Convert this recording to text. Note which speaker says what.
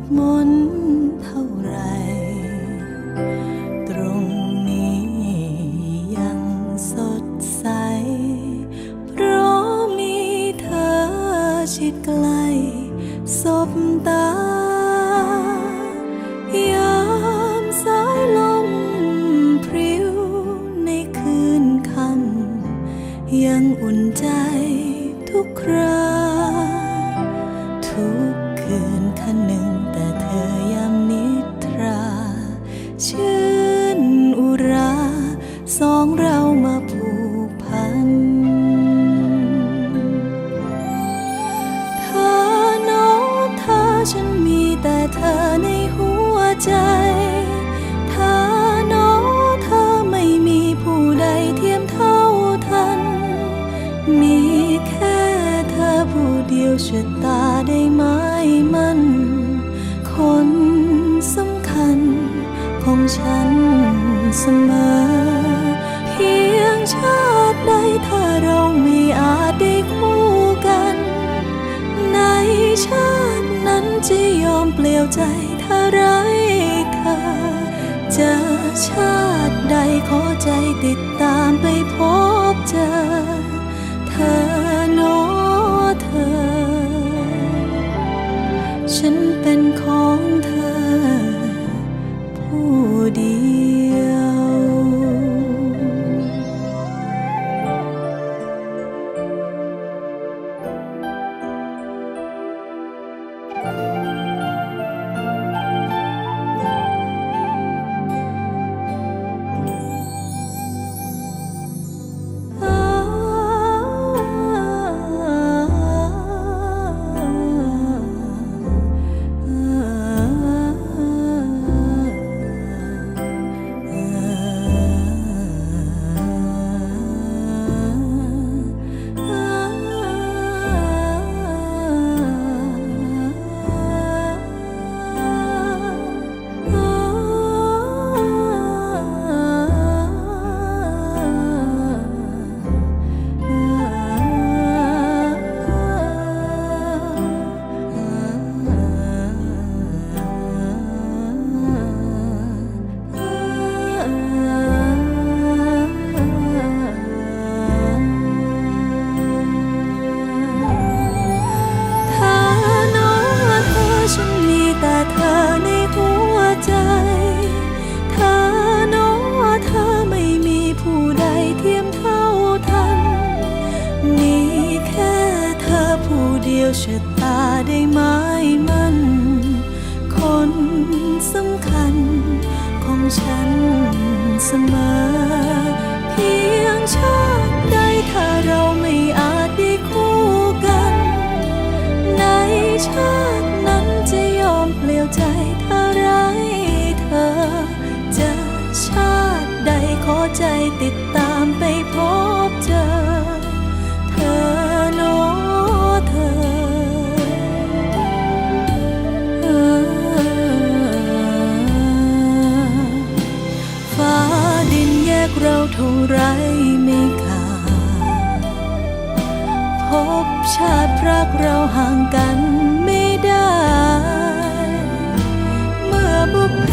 Speaker 1: ดมนเท่าไร ตรงนี้ยังสดใส เพราะมีเธอชิดใกล้สบตายามสายลมพริ้วในคืนค่ำยังอุ่นใจทุกคราทุกคืนคันหนึ่ง ชะตาได้ไหมมัน คนสำคัญของฉันเสมอ เพียงชาติใดถ้าเราไม่อาจได้คู่กัน ในชาตินั้นจะยอมเปลี่ยวใจถ้าไร้เธอเจอชาติใดขอใจติดตามไปพบเจอ ใจเธอโน้เธอไม่มีผู้ใดเทียมเท่าทัน มีแค่เธอผู้เดียวชะตาได้ไหมมันคนสำคัญของฉันเสมอ เพียงชาติใดถ้าเราไม่อาจได้คู่กัน ในชาติ ท่าไรไม่ขาดพบชาติรักเราห่างกันไม่ได้ เมื่อบุพเพ